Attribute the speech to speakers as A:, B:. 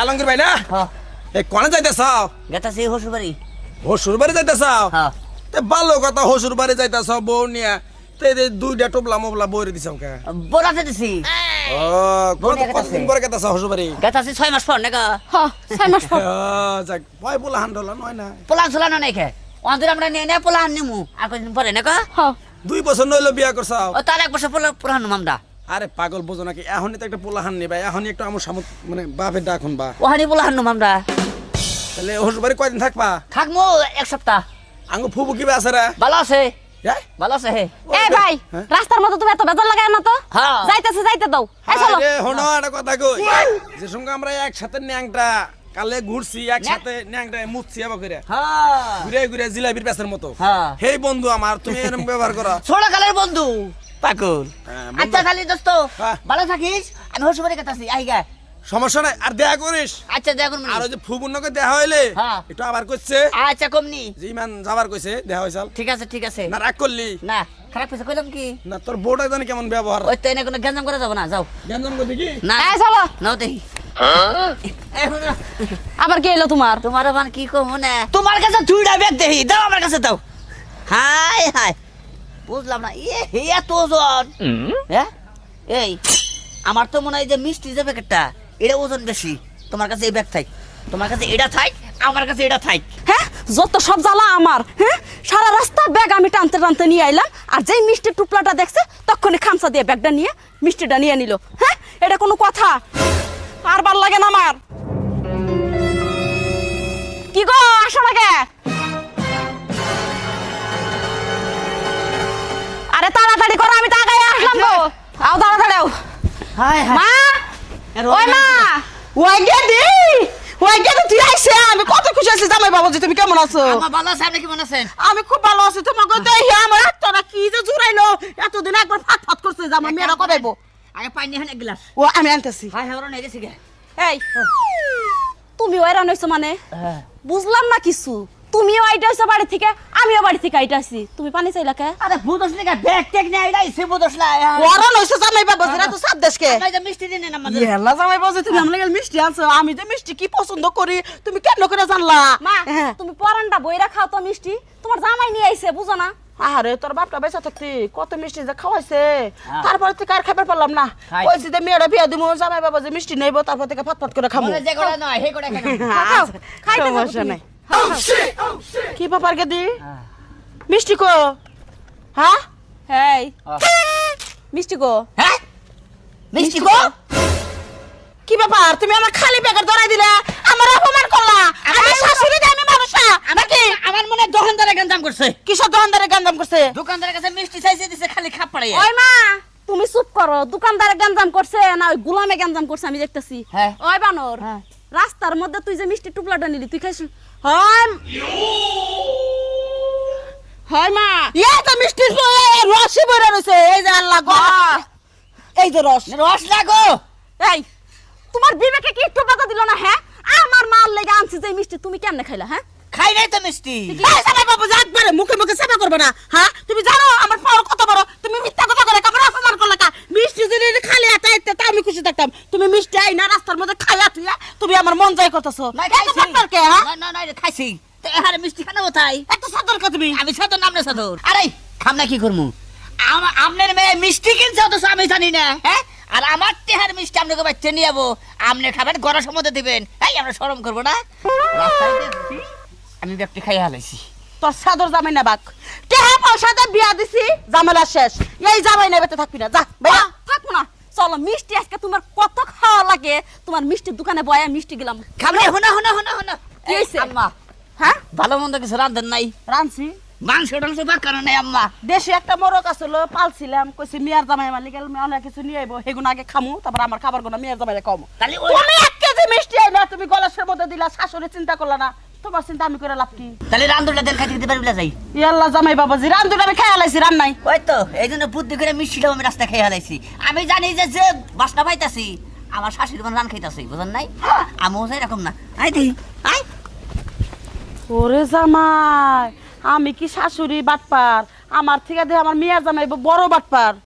A: আলমগীর ভাই না?
B: হ্যাঁ।
A: এই কোনে যাইতেছ?
B: গেতাছি হসুর বাড়ি
A: হসুর বাড়ি যাইতেছ?
B: হ্যাঁ।
A: তে ভালো কথা হসুর বাড়ি যাইতেছ বউ নিয়ে। তে এই যে দুইটা টোপলা মোবলা বইরে দিছ
B: বোরাতে দিছি
A: ও
B: বউ
A: কত
B: নিয়ে গেতাছে।
A: কতদিন পরে গেতেছ হসুর বাড়ি
B: গেতাছি ছয় মাস পর নাকা।
C: ছয় মাস পর।
A: যাক ভয় বলা হান্ডলা নয় না।
B: পোলান সোলানো নাই খে ওদের আমরা নিয়ে নেয় পোলান নিমু আর কদিন পরে নাকা।
A: দুই বছর নইলো বিয়া করছ
B: ও তার এক বছর পোলা পুরানো মামদা
A: আরে পাগল বোঝো নাকি এখনই তো একটা পোলা হান নিবা এখনই একটু আমার সামত মানে বাপের ডাকুন বা
B: ওহানি পোলা হান্নু মামদা
A: তাহলে হসুর বাড়ি কয়দিন থাকবা?
B: থাকমু এক সপ্তাহ।
A: আঙ্গু ফুবু কিবা আছে রে?
B: ভালো আছে।
A: হ্যাঁ?
B: ভালো আছে হে।
C: ভাই
A: হ্যাঁ?
C: রাস্তার মধ্যে তুমি এত বেজার লাগায় না তো?
B: হ্যাঁ।
C: যাইতেছে যাইতে দাও।
A: আরে হনো একটা কথা কই। যে সঙ্গে আমরা একসাথে ন্যাংটা কালে ঘুরছি একসাথে ন্যাংটা মুছছি আবার করে
B: হ্যাঁ।
A: ঘুরে ঘুরে জিলাপির পেছার মতো।
B: হ্যাঁ।
A: হেই বন্ধু আমার তুমি এরকম ব্যবহার করো।
B: ছোট কালের বন্ধু। পাকুল
A: হ্যাঁ,
B: আচ্ছা খালি দোস্ত। ভালো থাকিস? আমি হসুর বাড়ি গেতাছি আই গা।
A: সমস্যা নাই আর দেখা করিস।
B: আচ্ছা দেখা করবি
A: আর ওই যে ফুবুন্নকে দেখা হইলে
B: হ্যাঁ।
A: একটু আবার করছে
B: আচ্ছা কমনি।
A: যে ইমান যাবার কইছে দেখা হইছাল
B: ঠিক আছে ঠিক আছে।
A: না রাগ করলি?
B: না খারাপ কিছু কইলাম কি?
A: না তোর বউটা জানি কেমন ব্যবহার।
B: ওই তো এনে কোনো গ্যাঞ্জাম করে যাব না যাও।
A: গ্যাঞ্জাম করবি কি?
B: না।
C: এই চলো
B: নাও দেখি।
C: আবার কি এলো তোমার?
B: তোমার আবার কি কম না তোমার কাছে দুইটা ব্যাগ দেখি দাও আমার কাছে দাও। হাই হাই বুঝলাম না ইয়ে হে এত ওজন। হ্যাঁ? এই আমার তো মনে হয় যে মিষ্টি যে প্যাকেটটা এটা ওজন বেশি। তোমার কাছে এই ব্যাগ থাক তোমার কাছে এটা থাক আমার কাছে এটা থাক
C: হ্যাঁ? যত সব জ্বালা আমার হ্যাঁ? সারা রাস্তা ব্যাগ আমি টানতে টানতে নিয়ে আইলাম আর যেই মিষ্টি টুপলাটা দেখছে তখনই খামসা দিয়ে ব্যাগটা নিয়ে মিষ্টিটা নিয়ে নিল। হ্যাঁ? এটা কোনো কথা। আর ভালো লাগে না আমার। কি গো আসো লাগে। আরে তাড়াতাড়ি করো আমি তাকাই আসলাম গো। আও তাড়াতাড়ি আও।
B: হাই
C: মা ওই মা।
D: ওই গেদি ওই গেদি তুই আইছে আমি কত খুশি আছি জামাই বাবাজি তুমি কেমন আছো?
B: আমার ভালো আছে আপনি কেমন আছেন?
D: আমি খুব ভালো আছি তোমাকে দেখি আমার হাতটা কি যে জুড়াইলো। এতদিন একবার ফাট ফাট করছে আমার মেয়েরা করাইবো
B: আগে পানি হন এক গ্লাস
D: ও আমি আনতেছি
B: হাই হাই ওরা নেই গে
C: এই তুমি ওইরা নইছো মানে বুঝলাম না কিছু তুমিও আইটা হইছো বাড়ি থেকে আমিও বাড়ি থেকে আইটা তুমি পানি চাইলা কে
B: আরে বুদস লেগা ব্যাগ টেক নেই আইছে বুদস
D: নইছে জামাই বাবাজি তো সাত দেশকে
B: আমরা যে মিষ্টি দিন না আমাদের
D: ইয়াল্লা জামাই বাবাজি তুমি আমার লাগে মিষ্টি আনছো আমি যে মিষ্টি কি পছন্দ করি তুমি কেন করে জানলা
C: মা। তুমি পরানটা বইরা খাও তো মিষ্টি তোমার জামাই নিয়ে আইছে বুঝো না
D: আরে তোর বাপটা বেঁচে থাকতি কত মিষ্টি যে খাওয়াইছে।
B: হ্যাঁ।
D: তারপরে থেকে আর খাবার পারলাম না। ওই যে মেয়েরা বিয়া দিব জামাই বাবা যে মিষ্টি নেব তারপর থেকে ফাট ফাট করে খামো।
B: যে করে নয় হে করে কেন?
C: খাও, খাইতে যাব
D: সমস্যা নাই। কি ব্যাপার গেদি? মিষ্টি কো? হ্যাঁ?
C: এই মিষ্টি গো
B: হ্যাঁ? মিষ্টি কো?
D: কি? ব্যাপার? তুমি আমার খালি প্যাকেট ধরাই দিলে আমার অপমান করলা। আমি মানুষ না নাকি
B: আমার মনে হয় দোকানদারে গঞ্জাম করছে।
D: কিসব দোকানদারে গান্দাম করছে?
B: দোকানদারের কাছে মিষ্টি চাইছে দিছে খালি খাপ
C: ওই মা তুমি চুপ করো। দোকানদারে গঞ্জাম করছে না ওই গুলামে গঞ্জাম করছে আমি দেখতেছি।
B: হ্যাঁ।
C: ওই বানর
B: হ্যাঁ।
C: রাস্তার মধ্যে তুই যে মিষ্টি টুকলাটা নিলি তুই খাইছ
D: হয়
C: হয় মা।
D: ইয়ে তো মিষ্টি রসই বইরা রয়েছে। এই যে আল্লাহ গো। এই যে রস।
B: রস লাগো
C: এই তোমার বিবেকে কি একটু কথা দিল না হ্যাঁ? আমার মাল লেগে আনছি যে মিষ্টি তুমি কেমনে খাইলা হ্যাঁ?
B: খাই নাই তো মিষ্টি।
D: জামাই বাবু যে একবারে মুখে মুখে সেবা করবে না। হ্যাঁ তুমি জানো আমার পাওয়ার কত বড়। তুমি মিথ্যা কথা করে কেমন অপমান করলে কা? মিষ্টি যদি খালি হাতে আইতে তা আমি খুশি থাকতাম। তুমি মিষ্টি আই না রাস্তার মধ্যে খাইয়া তুইয়া তুমি আমার মন জয় করতেছো।
B: না না না না খাইছি। তো এহারে মিষ্টি খানা কোথায়?
D: এত সাদর কা তুমি?
B: আমি সাদর নাম না সাদর আরে খামনা কি করমু? আমা- আমনের মেয়ে মিষ্টি কিনছে অথচ আমি জানি না হ্যাঁ? আর আমার তেহার মিষ্টি আপনাকে বাচ্চা নিয়ে যাব আপনি খাবেন গড়া সময় দিবেন। এই আমরা শরম করব না। রাস্তায় আমি ব্যক্তি খাই হালাইছি।
D: তোর সাদর জামাই না বাক। টেহা পয়সাতে বিয়া দিছি ঝামেলা শেষ। এই জামাই না বেতে থাকবি না। যা ভাইয়া
C: থাকব না। চলো মিষ্টি আজকে তোমার কত খাওয়া লাগে? তোমার মিষ্টির দোকানে বয়া মিষ্টি গেলাম।
B: খামনে হনা হনা হনা হনা
C: কি হইছে?
B: আম্মা।
C: হ্যাঁ?
B: ভালো মন্দ কিছু রান্ধেন নাই?
D: রানছি
B: মাংস টাংস বাকানো নাই আম্মা।
D: দেশে একটা মোরগ আসলো পালছিলাম। কইছি মিয়ার জামাই মালিক অনেক কিছু নিয়ে আইবো। সেগুলো আগে খামু তারপর আমার খাবারগুলো মিয়ার জামাই কম
B: তাহলে
D: তুমি এক কেজি মিষ্টি আই না তুমি গলাসের মধ্যে দিলা শাশুড়ি চিন্তা করলা না। তোমার চিন্তা আমি করে লাভ কি?
B: তাহলে রান্ধুটা দেন খাইতে দিতে পারবি যাই।
D: ইয়াল্লা জামাই বাবাজি আমি খেয়ে আলাইছি রান নাই
B: ওই তো এই জন্য বুদ্ধি করে মিষ্টিটাও আমি রাস্তায় খেয়ে হালাইছি আমি জানি যে যে বাসনা পাইতাছি আমার শাশুড়ি রান খাইতাছি বুঝেন নাই? আমিও যাই এরকম না। আই দেখি আই
D: ওরে জামাই আমি কি শাশুড়ি বাটপার? আমার থেকে দে আমার মিয়ার জামাই বড় বাটপার।